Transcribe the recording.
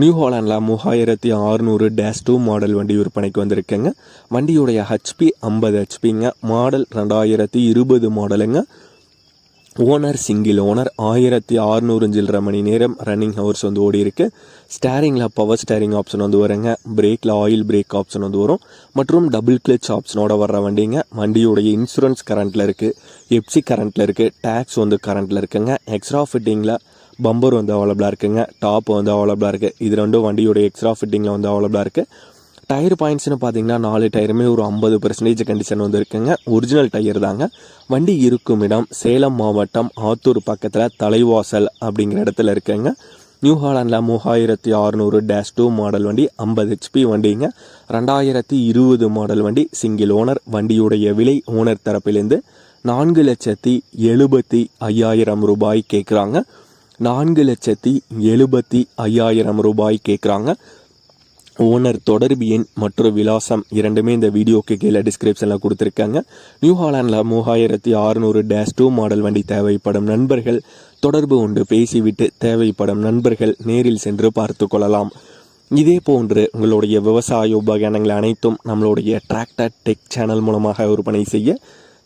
New ஹாலாண்டில் மூவாயிரத்தி ஆறுநூறு dash two model வண்டி விற்பனைக்கு வந்திருக்குங்க. வண்டியுடைய ஹெச்பி ஐம்பது ஹெச்பிங்க மாடல் ரெண்டாயிரத்தி இருபது மாடலுங்க. ஓனர் சிங்கிள் ஓனர் ஆயிரத்தி அறுநூறு சில்லரை மணி நேரம் ரன்னிங் ஹவர்ஸ் வந்து ஓடி இருக்கு ஸ்டேரிங்கில் பவர் ஸ்டேரிங் ஆப்ஷன் வந்து வருங்க. பிரேக்கில் ஆயில் பிரேக் ஆப்ஷன் வந்து வரும். மற்றும் டபுள் கிளச் ஆப்ஷனோட வர்ற வண்டிங்க. வண்டியுடைய இன்சூரன்ஸ் கரண்ட்டில் இருக்குது எப்சி கரண்ட்டில் இருக்குது டேக்ஸ் வந்து கரண்ட்டில் இருக்குங்க. எக்ஸ்ட்ரா ஃபிட்டிங்கில் பம்பர் வந்து அவைலபிளாக இருக்குங்க. டாப் வந்து அவைலபிளாக இருக்குது இது ரெண்டும் வண்டியோட எக்ஸ்ட்ரா ஃபிட்டிங்கில் வந்து அவைலபிளாக இருக்குது டயர் பாயிண்ட்ஸ்னு பார்த்தீங்கன்னா நாலு டயருமே ஒரு ஐம்பது பர்சன்டேஜ் கண்டிஷன் வந்து இருக்குங்க. ஒரிஜினல் டயர் தாங்க. வண்டி இருக்கும் இடம் சேலம் மாவட்டம் ஆத்தூர் பக்கத்தில் தலைவாசல் அப்படிங்கிற இடத்துல இருக்குங்க. நியூ ஹாலாண்டில் மூவாயிரத்தி அறுநூறு டேஷ் டூ மாடல் வண்டி ஐம்பது ஹெச்பி வண்டிங்க. ரெண்டாயிரத்தி இருபது மாடல் வண்டி சிங்கிள் ஓனர் வண்டியுடைய விலை ஓனர் தரப்பிலேருந்து நான்கு லட்சத்தி எழுபத்தி ஐயாயிரம் ரூபாய் கேட்குறாங்க நான்கு லட்சத்தி எழுபத்தி ஐயாயிரம் ரூபாய் கேட்குறாங்க ஓனர் தொடர்பு எண் மற்றும் விலாசம் இரண்டுமே இந்த வீடியோக்கு கீழே டிஸ்கிரிப்ஷனில் கொடுத்துருக்காங்க. நியூ ஹாலாண்டில் மூவாயிரத்தி அறுநூறு டேஷ் டூ மாடல் வண்டி தேவைப்படும் நண்பர்கள். தொடர்பு கொண்டு பேசிவிட்டு தேவைப்படும் நண்பர்கள் நேரில் சென்று பார்த்து கொள்ளலாம். இதே போன்று உங்களுடைய விவசாய உபகரணங்கள் அனைத்தும் நம்மளுடைய டிராக்டர் டெக் சேனல் மூலமாக விற்பனை செய்ய